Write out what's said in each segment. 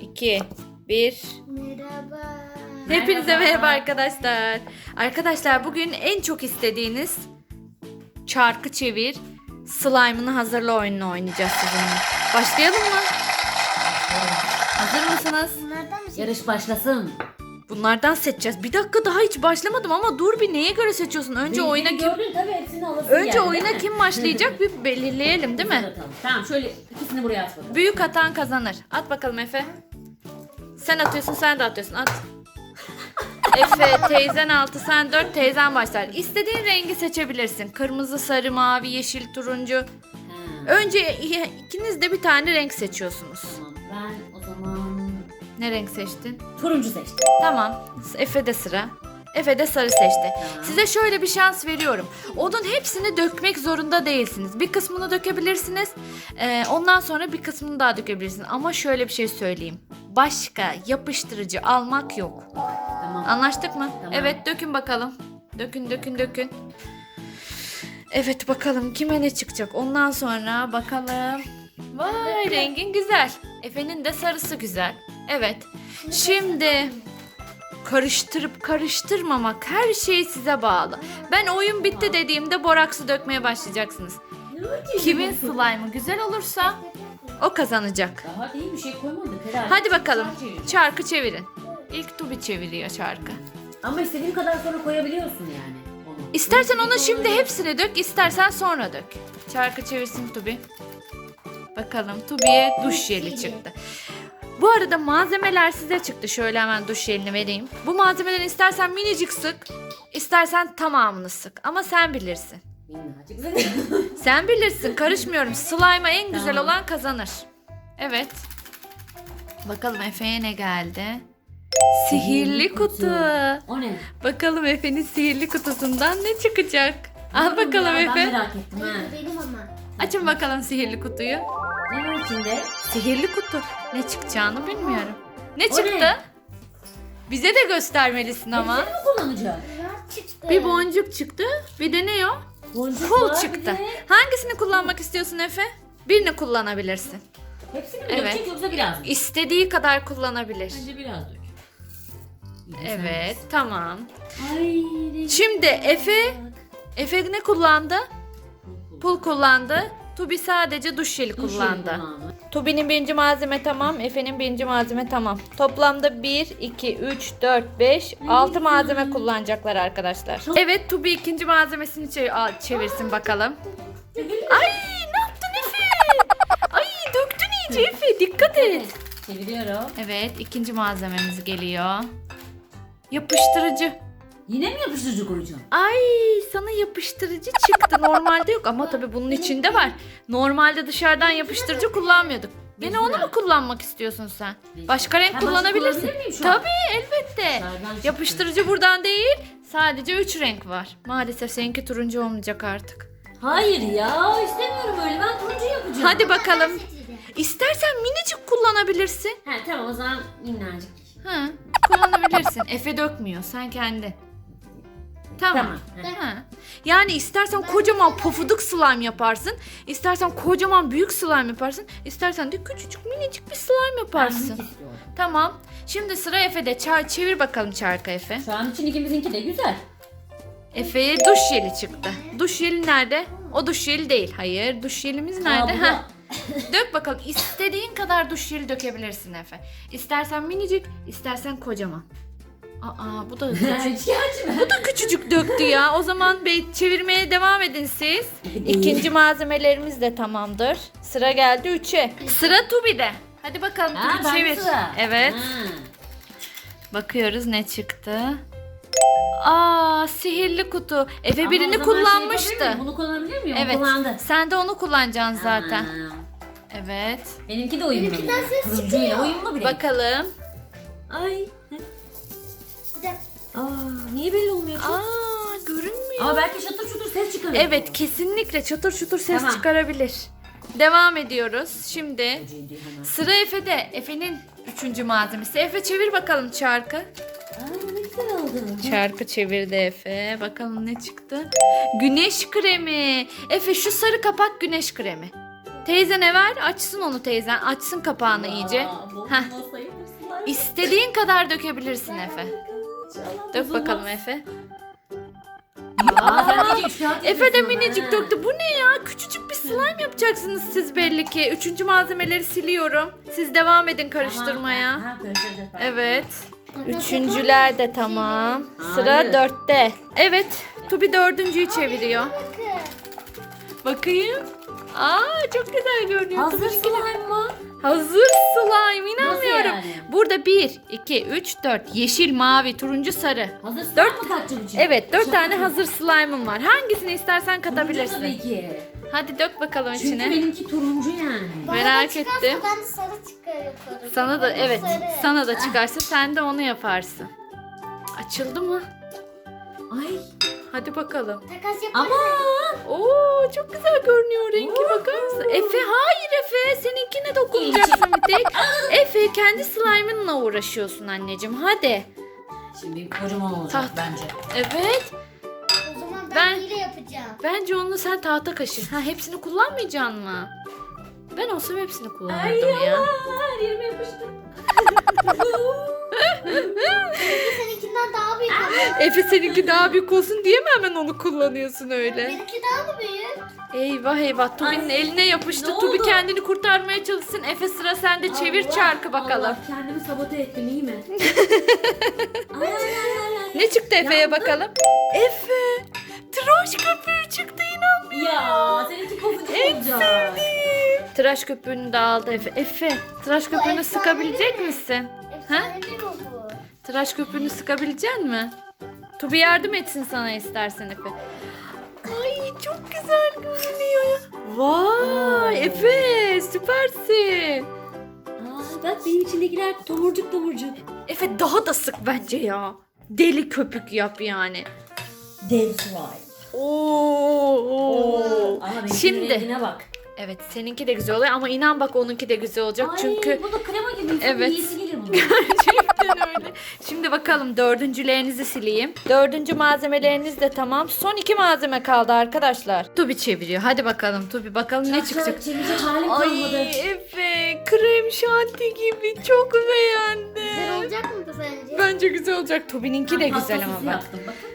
2, 1. Merhaba. Hepinize merhaba arkadaşlar. Arkadaşlar bugün en çok istediğiniz çarkı çevir slime'ını hazırla oyununu oynayacağız sizinle. Başlayalım mı? Hazır mısınız? Bunlardan mı Yarış başlasın. Bunlardan seçeceğiz. Bir dakika daha hiç başlamadım ama dur bir neye göre seçiyorsun? Önce Beni- oyuna kim Gördün tabii hepsini Önce yani, oyuna değil mi? kim başlayacak bir belirleyelim değil mi? Tamam şöyle ikisini buraya at bakalım. Büyük atan kazanır. At bakalım Efe. Sen atıyorsun sen de atıyorsun at. Efe teyzen 6 sen 4 teyzen başlar. İstediğin rengi seçebilirsin. Kırmızı, sarı, mavi, yeşil, turuncu. Ha, Önce ikiniz de bir tane renk seçiyorsunuz. tamam ben Ne renk seçtin? turuncu seçtim. Tamam. Efe de sıra. Efe de sarı seçti. Size şöyle bir şans veriyorum. Onun hepsini dökmek zorunda değilsiniz. Bir kısmını dökebilirsiniz. Ee, ondan sonra bir kısmını daha dökebilirsiniz. Ama şöyle bir şey söyleyeyim. Başka yapıştırıcı almak yok. Tamam. Anlaştık mı? Tamam. Evet dökün bakalım. Dökün dökün dökün. Evet bakalım kime ne çıkacak. Ondan sonra bakalım. Vay rengin güzel. Efe'nin de sarısı güzel. Evet. Şimdi karıştırıp karıştırmamak her şey size bağlı. Ben oyun bitti dediğimde boraksı dökmeye başlayacaksınız. Kimin slime'ı güzel olursa o kazanacak. Daha değil bir şey koymadık herhalde. Hadi bakalım. Çarkı çevirin. İlk Tubi çeviriyor çarkı. Ama istediğin kadar sonra koyabiliyorsun yani. Onu. İstersen Onu onu şimdi hepsini dök, istersen sonra dök. Çarkı çevirsin Tubi. Bakalım Tubi'ye duş jeli çıktı. Bu arada malzemeler size çıktı. Şöyle hemen duş jelini vereyim. Bu malzemeleri istersen minicik sık, istersen tamamını sık. Ama sen bilirsin. Minnacık zaten. Sen bilirsin. Karışmıyorum. Slime'a en güzel Tamam. olan kazanır. Evet. Bakalım Efe'ye ne geldi? Sihirli kutu. O ne? Bakalım Efe'nin sihirli kutusundan ne çıkacak? Al bakalım Ya, Ben Efe. merak ettim ha. Benim ama. Açın bakalım sihirli kutuyu. Ne var içinde? Sihirli kutu. Ne çıkacağını bilmiyorum. Ne O çıktı? ne? Bize de göstermelisin ama. Kullanacak? Bunlar çıktı. Bir boncuk çıktı. Bir de ne o? Boncuk Pul var, bir çıktı. de- Hangisini kullanmak istiyorsun Efe? Birini kullanabilirsin. Hepsini mi Evet. dökecek yoksa biraz mı? İstediği kadar kullanabilir. Bence biraz dök. Evet, tamam. Ay, Şimdi Efe, Efe ne kullandı? Pul. Pul kullandı. Tubi sadece duş jeli kullandı. Tubi'nin birinci malzeme tamam. Efe'nin birinci malzeme tamam. Toplamda 1, 2, 3, 4, 5, 6 malzeme kullanacaklar arkadaşlar. Evet Tubi ikinci malzemesini çe- al- çevirsin bakalım. Ay ne yaptın Efe? Ay döktün iyice Efe dikkat et. Çeviriyorum. Evet ikinci malzememiz geliyor. Yapıştırıcı. Yine mi yapıştırıcı koyacağım? Ay sana yapıştırıcı çıktı. Normalde yok ama tabii bunun içinde var. Normalde dışarıdan yapıştırıcı kullanmıyorduk. Gene onu mu kullanmak istiyorsun sen? Başka renk başka kullanabilirsin. kullanabilir miyim şu an? Tabii elbette. Dışarıdan çıktı. Yapıştırıcı buradan değil. Sadece 3 renk var. Maalesef seninki turuncu olmayacak artık. Hayır ya istemiyorum öyle ben turuncu yapacağım. Hadi bakalım. İstersen minicik kullanabilirsin. Ha tamam o zaman minnacık. Ha, kullanabilirsin. Efe dökmüyor. Sen kendi. Tamam. Tamam. Ha. Yani istersen kocaman pofuduk slime yaparsın. istersen kocaman büyük slime yaparsın. istersen de küçücük minicik bir slime Ben yaparsın. istiyorum. Tamam. Şimdi sıra Efe'de. Çar çevir bakalım çarkı Efe. Şu an için ikimizinki de güzel. Efe'ye duş jeli çıktı. Duş jeli nerede? O duş jeli değil. Hayır. Duş jelimiz nerede? Bu da- Dök bakalım. İstediğin kadar duş jeli dökebilirsin Efe. İstersen minicik, istersen kocaman. Aa bu da? Bu da küçücük döktü ya. O zaman bey çevirmeye devam edin siz. İkinci malzemelerimiz de tamamdır. Sıra geldi 3'e. Sıra Tubi'de. Hadi bakalım Ha, Tubi ben çevir. sıra. Evet. Ha. Bakıyoruz ne çıktı. Aa sihirli kutu. Efe Ama o birini zaman şey yapabilir kullanmıştı. miyim? Bunu kullanabilir miyim? O evet. Kullandı. Sen de onu kullanacaksın zaten. Ha. Evet. Benimki de uyumlu. Benimkiden bir. ses çıkıyor. uyumlu bir. Bakalım. Ay. Aa, niye belli olmuyor ki? Aa görünmüyor. Ama belki şatır şutur ses çıkarır. Evet kesinlikle çatır çutur ses Tamam. çıkarabilir. Devam ediyoruz. Şimdi. Sıra Efe'de. Efe'nin üçüncü malzemesi. Efe çevir bakalım çarkı. Aa, ne güzel oldu. Çarkı çevirdi Efe. Bakalım ne çıktı. Güneş kremi. Efe şu sarı kapak güneş kremi. Teyzene ver açsın onu teyzen. Açsın kapağını iyice. Aa, bol Heh. İstediğin kadar dökebilirsin Efe. İnşallah Dök bozulmaz. bakalım Efe. Aa, sen iyice üç kağıt Efe de yapıyorsun minicik döktü. Bu ne ya? Küçücük bir slime yapacaksınız siz belli ki. Üçüncü malzemeleri siliyorum. Siz devam edin karıştırmaya. Ha, karıştıracağız. Evet. Üçüncüler de tamam. Sıra dörtte. Evet. Tubi dördüncüyü çeviriyor. Bakın. Bakayım. Aa çok güzel görünüyor. Hazır Tubi'ninki de- slime mı? Hazır slime inanmıyorum. yani? Burada 1, 2, 3, 4. Yeşil, mavi, turuncu, sarı. Hazır slime Dört- mı katacağım içine? Evet 4 Şaka tane hazır slime'ım var. Hangisini istersen Turuncu katabilirsin. Tabii ki. Hadi dök bakalım Çünkü içine. benimki turuncu yani. Bana Merak da çıkarsa ettim. Ben sarı çıkarıyorum. Sana da evet Sarı. sana da çıkarsa sen de onu yaparsın. Açıldı mı? Ay. Hadi bakalım. Takas yaparız. Ama. Oo çok güzel görünüyor rengi bakar mısın? Efe hayır Efe seninkine dokunacaksın bir tek. Efe kendi slime'ınla uğraşıyorsun anneciğim hadi. Şimdi kocaman olacak Taht. bence. Evet O zaman ben, Ben- hile yapacağım. bence onu sen tahta kaşır. Ha hepsini kullanmayacaksın mı? Ben olsam hepsini Ay kullanırdım ya. Yerime yapıştı. Seninkinden daha büyük oluyor. Efe seninki daha büyük olsun diye mi hemen onu kullanıyorsun öyle? Benimki daha mı büyük? Eyvah eyvah Tubi'nin Ay, eline yapıştı. ne Tubi oldu? kendini kurtarmaya çalışsın. Efe sıra sende çevir Allah, çarkı bakalım. Allah, kendimi sabote ettim iyi mi? ay ay ay ay. ay. Ne çıktı Efe'ye Yandım. bakalım? Efe! Tıraş köpüğü çıktı inanmıyorum. Ya seninki kopucu En olacak. sevdiğim. Tıraş köpüğünü de aldı Efe. Efe tıraş köpüğünü efsane sıkabilecek mi? misin? Efsane mi bu? Tıraş köpüğünü sıkabilecek mi? Tubi yardım etsin sana istersen Efe. Ay çok güzel görünüyor. Vay Oo. Efe süpersin. Aa, bak benim içindekiler tomurcuk tomurcuk. Efe daha da sık bence ya. Deli köpük yap yani. Dev slime. Oo. Ama benimkinin Şimdi rengine bak. evet seninki de güzel oluyor ama inan bak onunki de güzel olacak Ay, çünkü bu da krema gibi. Evet. Evet. İyisi gelir bunun. gerçekten öyle. Şimdi bakalım dördüncülerinizi sileyim. Dördüncü malzemeleriniz de tamam. Son iki malzeme kaldı arkadaşlar. Tubi çeviriyor. Hadi bakalım Tubi bakalım ne çıkacak. Çevirecek halim Ay kalmadı. Efe krem şanti gibi çok Güzel beğendim. olacak mı bu sence? Bence güzel olacak. Tubi'ninki de güzel ama bak. yaptım, bakın.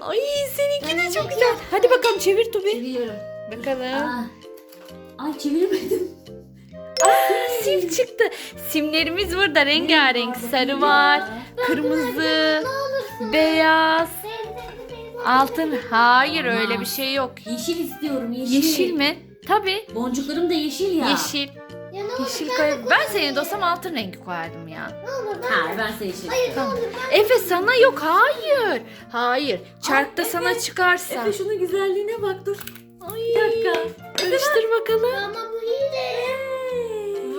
Ay seninki de çok güzel. Hadi bakalım çevir Tubi. Çeviriyorum. Bakalım. Aa. Ay çeviremedim. Sim çıktı. Simlerimiz burada rengarenk. Sarı var, kırmızı, beyaz, altın. Hayır öyle bir şey yok. Yeşil istiyorum yeşil. Yeşil mi? Tabii. Boncuklarım da yeşil ya. Yeşil. Ya ne olur Yeşil ben koy. de Ben kullanayım. senin de olsam altın rengi koyardım ya. Ne olur ben Hayır ben size yeşil Hayır ne istiyorum. olur ben Efe sana yok. Hayır. Hayır. Çarkta sana çıkarsa. Efe şunun güzelliğine bak dur. Ay. Bir dakika. Karıştır bakalım. Ama bu hile.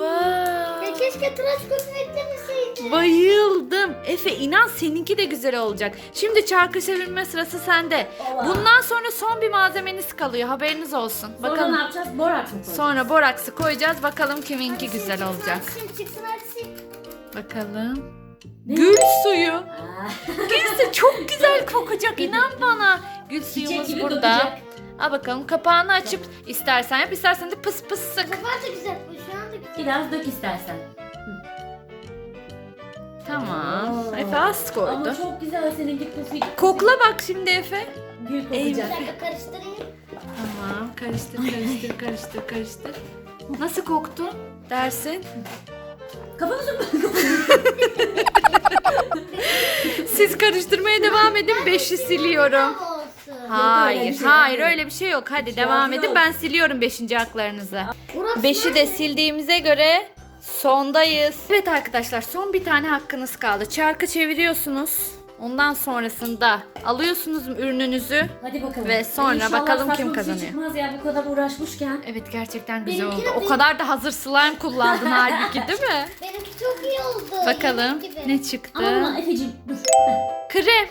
Vay. Ya keşke tıraş köpüğü eklemeseydin. Bayıldım. Efe inan seninki de güzel olacak. Şimdi çarkı çevirme sırası sende. Ola. Bundan sonra son bir malzemeniz kalıyor. Haberiniz olsun. Sonra Bakalım. ne yapacağız? Borax mı koyacağız? Sonra boraksı koyacağız. Bakalım kiminki Hadi güzel sil, olacak. Sil, çıksın hadi. Bakalım. Ne? Gül suyu. Gül suyu çok güzel kokacak. inan bana. Gül suyumuz burada. kokacak. Al bakalım kapağını açıp istersen yap istersen de pıs pıs sık. Var da güzel. Biraz dök istersen. Tamam. Oo. Efe az koydu. Ama çok güzel seninki pufik. Kokla bak şimdi Efe. Gül Bir kokacak. dakika karıştırayım. Tamam karıştır karıştır karıştır karıştır. Nasıl koktu dersin? Kafanızı Siz karıştırmaya devam edin. Beşi siliyorum. Hayır, öyle şey, hayır öyle bir şey yok. Hadi devam edin. Ben siliyorum beşinci haklarınızı. Burası Beşi de nerede? sildiğimize göre sondayız. Evet arkadaşlar son bir tane hakkınız kaldı. Çarkı çeviriyorsunuz. Ondan sonrasında alıyorsunuz ürününüzü. Hadi bakalım. Ve sonra İnşallah bakalım saçma kim bir şey kazanıyor. çıkmaz ya bu kadar uğraşmışken. Evet gerçekten güzel Benimki oldu. de O kadar da hazır slime kullandın halbuki değil mi? Benimki çok iyi oldu. Bakalım Yemek gibi. ne çıktı? Ama Efe'cim dur. Krem.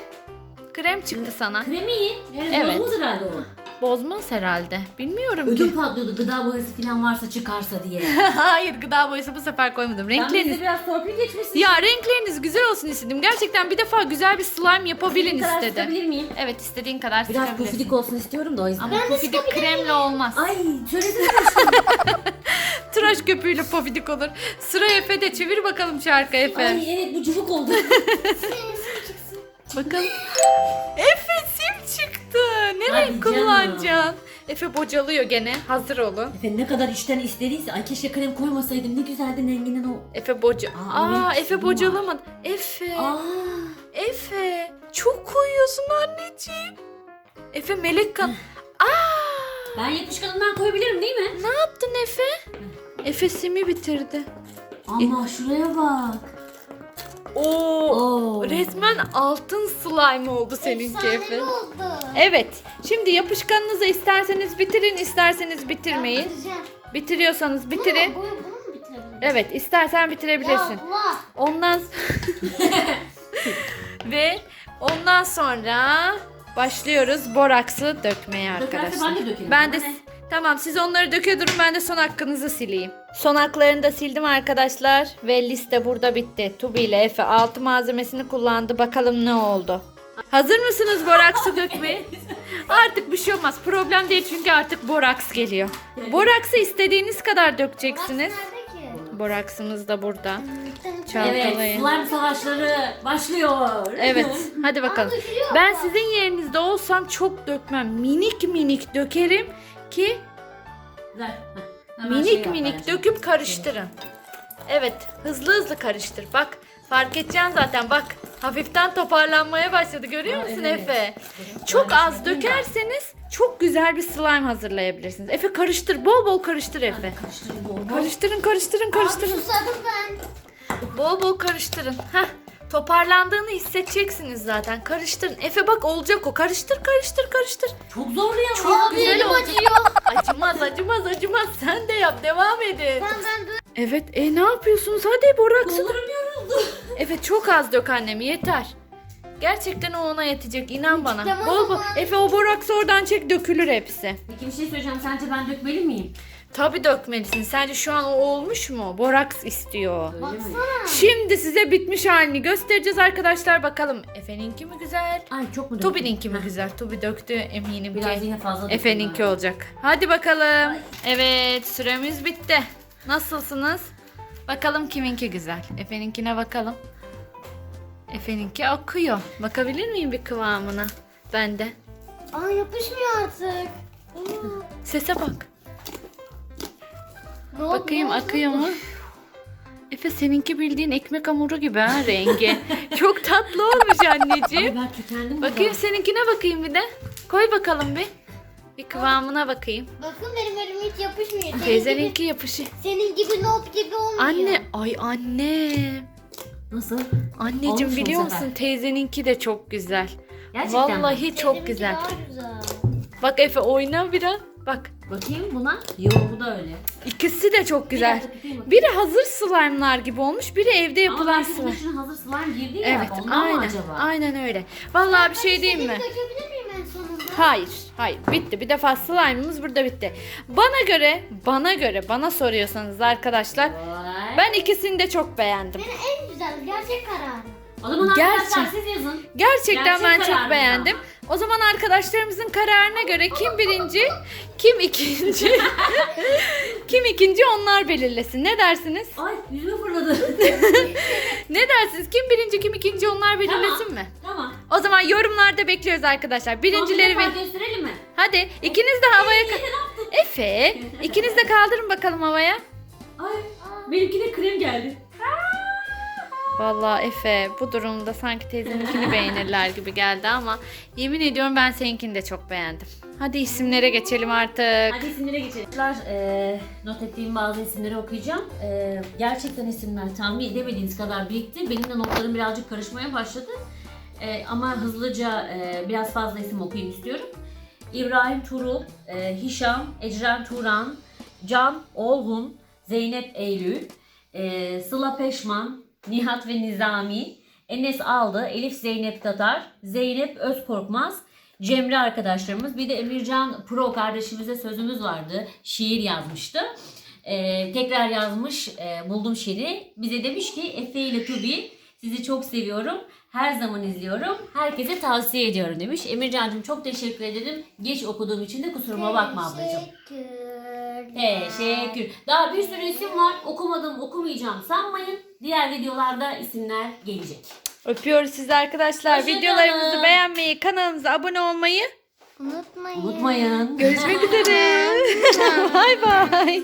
Krem çıktı sana. Kremi iyi. Yani Evet. Bozulmaz herhalde o. bozmaz herhalde. Bilmiyorum ki. Ödüm patlıyordu gıda boyası falan varsa çıkarsa diye. Hayır gıda boyası bu sefer koymadım. Ben bize Renkleriniz biraz torpil geçmişsin. ya renkleriniz güzel olsun istedim. Gerçekten bir defa güzel bir slime yapabilin Bir kadar istedim. miyim? Evet istediğin kadar Biraz sıkabilirsin. pufidik olsun istiyorum da o yüzden. Ama pofidik kremle olmaz. Ay söylesene. Tıraş köpüğüyle pofidik olur. Sıra Efe'de çevir bakalım şarkı Efe. Ay evet bu cıvık oldu. Bakalım. Efe sim çıktı. Ne Hadi canım. kullanacaksın? Efe bocalıyor gene. Hazır olun. Efendim ne kadar içten istediyse. Ay keşke krem koymasaydım. Ne güzeldi Engin'in o. Efe boca. Aa, Aa, evet, Efe bu var. bocalamadı. Efe. Aa. Efe. Çok koyuyorsun anneciğim. Efe melek kan. Aa! Ben yapışkanından koyabilirim değil mi? Ne yaptın Efe? Efe simi bitirdi. Ama şuraya bak. Oo. Oo. Resmen altın slime oldu. Efsane oldu. Evet. Şimdi yapışkanınızı isterseniz bitirin, isterseniz bitirmeyin. Bitireceğim. Bitiriyorsanız bitirin. Bunu, bunu, bunu mu? Evet, istersen bitirebilirsin. Ya Allah. Ondan ve ondan sonra başlıyoruz boraksı dökmeye Dökerse arkadaşlar. ben de dökerim. Ben de Bana ne? Tamam siz onları döke durun ben de son hakkınızı sileyim. Son haklarını da sildim arkadaşlar ve liste burada bitti. Tubi ile Efe altı malzemesini kullandı. Bakalım ne oldu? Hazır mısınız boraksı dökmeye? Artık bir şey olmaz. Problem değil çünkü artık boraks geliyor. Boraksı istediğiniz kadar dökeceksiniz. Boraksımız da burada. Çal- Evet Ortalayın. slime savaşları başlıyor. Evet, hadi bakalım. Ben sizin yerinizde olsam çok dökmem. Minik minik dökerim ki Ver. Hemen şey minik minik döküp karıştırın. Evet, hızlı hızlı karıştır. Bak, fark edeceksin zaten. Bak, hafiften toparlanmaya başladı. Görüyor Aa, musun evet. Efe? Çok az dökerseniz çok güzel bir slime hazırlayabilirsiniz. Efe karıştır, bol bol karıştır Efe. Karıştırın bol bol. Karıştırın, karıştırın, Abi karıştırın. susadım ben. Bol bol karıştırın. Heh. Toparlandığını hissedeceksiniz zaten. Karıştırın. Efe bak olacak o. Karıştır, karıştır, karıştır. Çok zorlu ya. Çok Abi güzel elim olacak. acıyor. Acımaz, acımaz, acımaz. Sen de yap. Devam edin. Ben ben dur. Evet, e ne yapıyorsunuz? Hadi boraksı. Kollarım yoruldu. Evet, çok az dök annem. Yeter. Gerçekten o ona yetecek. inan bana. Bol bol. Efe o boraksı oradan çek dökülür hepsi. Peki bir şey söyleyeceğim. Sence ben dökmeli miyim? Tabii dökmelisin. Sence şu an o olmuş mu? Boraks istiyor. Baksana. Şimdi size bitmiş halini göstereceğiz arkadaşlar. Bakalım Efe'ninki mi güzel? Ay çok mu döktüm? Tubi'ninki mi güzel? Tubi döktü eminim Biraz ki. yine fazla döktüm Efe'ninki olacak. Hadi bakalım. Evet süremiz bitti. Nasılsınız? Bakalım kiminki güzel. Efe'ninkine bakalım. Efe'ninki akıyor. Bakabilir miyim bir kıvamına? Ben de. Aa yapışmıyor artık. Aa, Sese bak. Ne oldu, Bakayım ne oldu? akıyor mu? Efe seninki bildiğin ekmek hamuru gibi ha rengi. Çok tatlı olmuş anneciğim. Ben tükendim Bakayım burada. seninkine bakayım bir de. Koy bakalım bir. Bir kıvamına bakayım. Bakın benim elim hiç yapışmıyor. Senin gibi, Teyzeninki yapışı. senin gibi not gibi olmuyor. Anne, ay anne. Nasıl? Anneciğim Olmuş mu biliyor bu sefer? musun teyzeninki de çok güzel. Gerçekten mi? Vallahi çok güzel. daha güzel. Bak Efe oyna biraz. Bak Bakayım buna. Yo bu da öyle. ikisi de çok güzel. Bir dakika, bakayım. Biri hazır slime'lar gibi olmuş, biri evde Ama yapılan bunun slime. içine hazır slime girdi ya. Evet, ondan mı aynen. acaba? Aynen öyle. Vallahi bir şey diyeyim mi? İstediğimi dökebilir miyim en sonunda? Hayır, hayır. Bitti. Bir defa slime'ımız burada bitti. Bana göre, bana göre, bana soruyorsanız arkadaşlar, Vay. ben ikisini de çok beğendim. Benim en güzel gerçek kararım. O zaman Gerçek. siz yazın. Gerçekten Gerçek ben çok beğendim. O zaman arkadaşlarımızın kararına göre kim birinci, kim ikinci, kim ikinci onlar belirlesin. Ne dersiniz? Ay yüzüme fırladı. Ne dersiniz? Kim birinci, kim ikinci onlar belirlesin mi? tamam. O zaman yorumlarda bekliyoruz arkadaşlar. Birincileri Son bir ve defa gösterelim mi? hadi ikiniz de havaya ka- Ne yaptın? Efe, ikiniz de kaldırın bakalım havaya. Ay benimkine krem geldi. Vallahi Efe bu durumda sanki teyzeninkini beğenirler gibi geldi ama yemin ediyorum ben seninkini de çok beğendim. Hadi isimlere geçelim artık. Hadi isimlere geçelim. Ee, not ettiğim bazı isimleri okuyacağım. Ee, gerçekten isimler tahmin edemediğiniz kadar birikti. Benim de notlarım birazcık karışmaya başladı. Ee, ama hızlıca e, biraz fazla isim okuyayım istiyorum. İbrahim Turul, e, Hişam, Ecren Turan, Can Olgun, Zeynep Eylül, e, Sıla Peşman, Nihat ve Nizami, Enes Aldı, Elif Zeynep Tatar, Zeynep Özkorkmaz, Cemre arkadaşlarımız. Bir de Emircan Pro kardeşimize sözümüz vardı. Şiir yazmıştı. Ee, tekrar yazmış e, buldum şiiri. Bize demiş ki Efe ile Tubi sizi çok seviyorum. Her zaman izliyorum. Herkese tavsiye ediyorum demiş. Emircan'cığım çok teşekkür ederim. Geç okuduğum için de kusuruma bakma ablacığım. Teşekkür. Daha bir sürü isim var. Okumadım, okumayacağım sanmayın. Diğer videolarda isimler gelecek. Öpüyoruz sizi arkadaşlar. Hoşça Videolarımızı beğenmeyi, kanalımıza abone olmayı. Unutmayın. Unutmayın. Görüşmek üzere. bay bay.